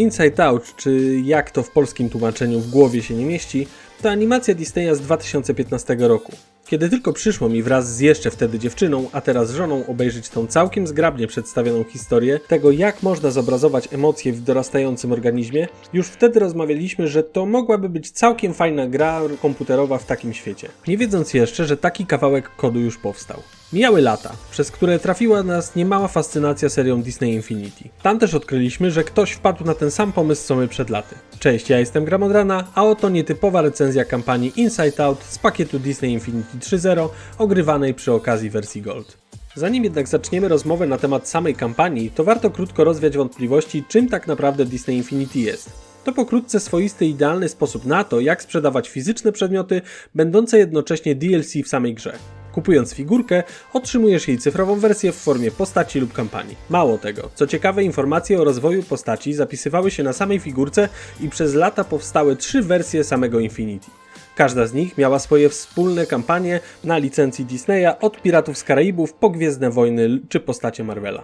Inside Out, czy jak to w polskim tłumaczeniu w głowie się nie mieści, to animacja Disneya z 2015 roku. Kiedy tylko przyszło mi wraz z jeszcze wtedy dziewczyną, a teraz żoną obejrzeć tą całkiem zgrabnie przedstawioną historię tego, jak można zobrazować emocje w dorastającym organizmie, już wtedy rozmawialiśmy, że to mogłaby być całkiem fajna gra komputerowa w takim świecie. Nie wiedząc jeszcze, że taki kawałek kodu już powstał. Mijały lata, przez które trafiła nas niemała fascynacja serią Disney Infinity. Tam też odkryliśmy, że ktoś wpadł na ten sam pomysł co my przed laty. Cześć, ja jestem Gramodrana, a oto nietypowa recenzja kampanii Inside Out z pakietu Disney Infinity 3.0, ogrywanej przy okazji wersji Gold. Zanim jednak zaczniemy rozmowę na temat samej kampanii, to warto krótko rozwiać wątpliwości, czym tak naprawdę Disney Infinity jest. To pokrótce swoisty idealny sposób na to, jak sprzedawać fizyczne przedmioty, będące jednocześnie DLC w samej grze. Kupując figurkę, otrzymujesz jej cyfrową wersję w formie postaci lub kampanii. Mało tego, co ciekawe, informacje o rozwoju postaci zapisywały się na samej figurce i przez lata powstały trzy wersje samego Infinity. Każda z nich miała swoje wspólne kampanie na licencji Disneya od Piratów z Karaibów po Gwiezdne Wojny czy postacie Marvela.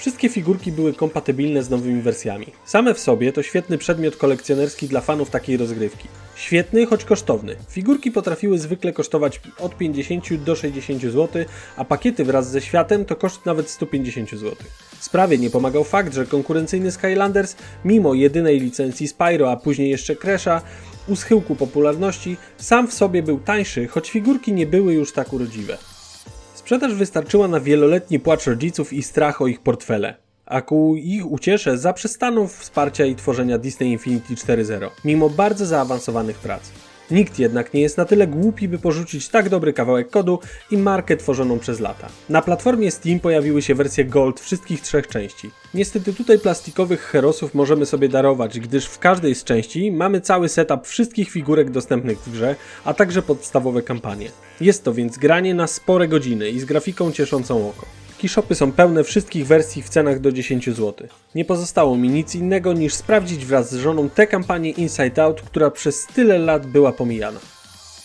Wszystkie figurki były kompatybilne z nowymi wersjami. Same w sobie to świetny przedmiot kolekcjonerski dla fanów takiej rozgrywki. Świetny, choć kosztowny. Figurki potrafiły zwykle kosztować od 50 do 60 zł, a pakiety wraz ze światem to koszt nawet 150 zł. Sprawie nie pomagał fakt, że konkurencyjny Skylanders, mimo jedynej licencji Spyro, a później jeszcze Crash'a, u schyłku popularności, sam w sobie był tańszy, choć figurki nie były już tak urodziwe. Sprzedaż wystarczyła na wieloletni płacz rodziców i strach o ich portfele. A ku ich uciesze zaprzestano wsparcia i tworzenia Disney Infinity 4.0, mimo bardzo zaawansowanych prac. Nikt jednak nie jest na tyle głupi, by porzucić tak dobry kawałek kodu i markę tworzoną przez lata. Na platformie Steam pojawiły się wersje Gold wszystkich trzech części. Niestety tutaj plastikowych herosów możemy sobie darować, gdyż w każdej z części mamy cały setup wszystkich figurek dostępnych w grze, a także podstawowe kampanie. Jest to więc granie na spore godziny i z grafiką cieszącą oko. Keyshopy są pełne wszystkich wersji w cenach do 10 zł. Nie pozostało mi nic innego niż sprawdzić wraz z żoną tę kampanię Inside Out, która przez tyle lat była pomijana.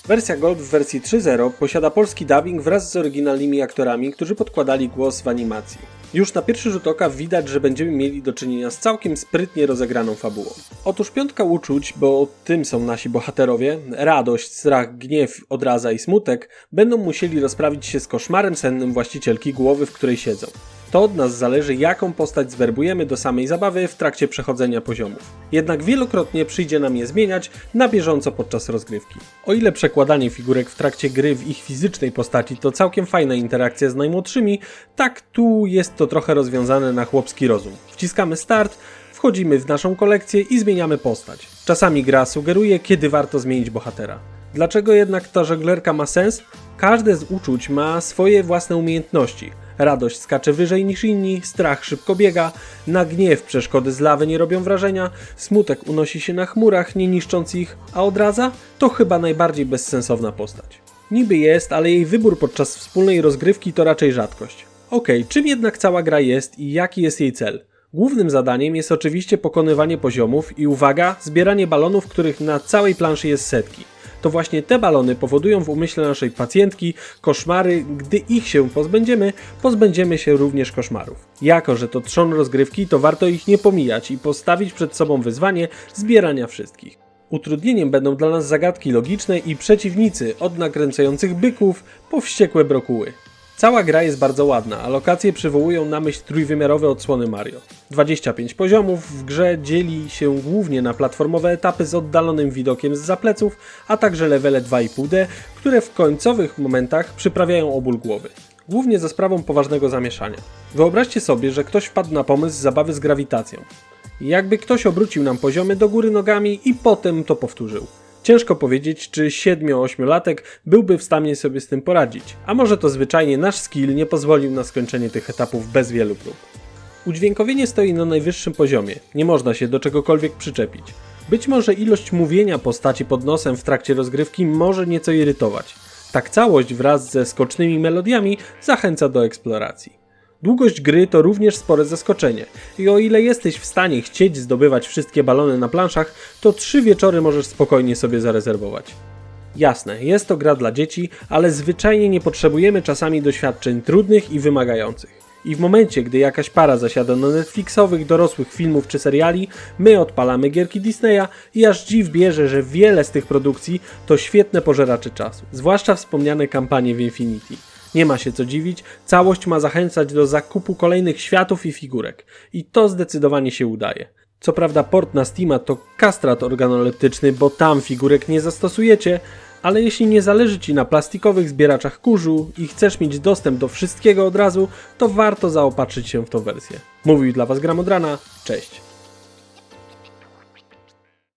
Wersja Gold w wersji 3.0 posiada polski dubbing wraz z oryginalnymi aktorami, którzy podkładali głos w animacji. Już na pierwszy rzut oka widać, że będziemy mieli do czynienia z całkiem sprytnie rozegraną fabułą. Otóż piątka uczuć, bo tym są nasi bohaterowie, radość, strach, gniew, odraza i smutek, będą musieli rozprawić się z koszmarem sennym właścicielki głowy, w której siedzą. To od nas zależy, jaką postać zwerbujemy do samej zabawy w trakcie przechodzenia poziomów. Jednak wielokrotnie przyjdzie nam je zmieniać na bieżąco podczas rozgrywki. O ile przekładanie figurek w trakcie gry w ich fizycznej postaci to całkiem fajna interakcja z najmłodszymi, tak tu jest to trochę rozwiązane na chłopski rozum. Wciskamy start, wchodzimy w naszą kolekcję i zmieniamy postać. Czasami gra sugeruje, kiedy warto zmienić bohatera. Dlaczego jednak ta żeglerka ma sens? Każde z uczuć ma swoje własne umiejętności. Radość skacze wyżej niż inni, strach szybko biega, na gniew przeszkody z lawy nie robią wrażenia, smutek unosi się na chmurach, nie niszcząc ich, a odraza to chyba najbardziej bezsensowna postać. Niby jest, ale jej wybór podczas wspólnej rozgrywki to raczej rzadkość. Okej, czym jednak cała gra jest i jaki jest jej cel? Głównym zadaniem jest oczywiście pokonywanie poziomów i uwaga, zbieranie balonów, których na całej planszy jest setki to właśnie te balony powodują w umyśle naszej pacjentki koszmary, gdy ich się pozbędziemy, pozbędziemy się również koszmarów. Jako, że to trzon rozgrywki, to warto ich nie pomijać i postawić przed sobą wyzwanie zbierania wszystkich. Utrudnieniem będą dla nas zagadki logiczne i przeciwnicy, od nakręcających byków po wściekłe brokuły. Cała gra jest bardzo ładna, a lokacje przywołują na myśl trójwymiarowe odsłony Mario. 25 poziomów w grze dzieli się głównie na platformowe etapy z oddalonym widokiem z zapleców, a także levele 2,5D, które w końcowych momentach przyprawiają o ból głowy. Głównie za sprawą poważnego zamieszania. Wyobraźcie sobie, że ktoś wpadł na pomysł zabawy z grawitacją. Jakby ktoś obrócił nam poziomy do góry nogami i potem to powtórzył. Ciężko powiedzieć, czy 7-8-latek byłby w stanie sobie z tym poradzić, a może to zwyczajnie nasz skill nie pozwolił na skończenie tych etapów bez wielu prób. Udźwiękowienie stoi na najwyższym poziomie, nie można się do czegokolwiek przyczepić. Być może ilość mówienia postaci pod nosem w trakcie rozgrywki może nieco irytować. Tak całość wraz ze skocznymi melodiami zachęca do eksploracji. Długość gry to również spore zaskoczenie i o ile jesteś w stanie chcieć zdobywać wszystkie balony na planszach, to trzy wieczory możesz spokojnie sobie zarezerwować. Jasne, jest to gra dla dzieci, ale zwyczajnie nie potrzebujemy czasami doświadczeń trudnych i wymagających. I w momencie, gdy jakaś para zasiada do Netflixowych, dorosłych filmów czy seriali, my odpalamy gierki Disneya i aż dziw bierze, że wiele z tych produkcji to świetne pożeracze czasu. Zwłaszcza wspomniane kampanie w Infinity. Nie ma się co dziwić, całość ma zachęcać do zakupu kolejnych światów i figurek. I to zdecydowanie się udaje. Co prawda port na Steama to kastrat organoleptyczny, bo tam figurek nie zastosujecie, ale jeśli nie zależy Ci na plastikowych zbieraczach kurzu i chcesz mieć dostęp do wszystkiego od razu, to warto zaopatrzyć się w tą wersję. Mówił dla Was Gramodrana, cześć!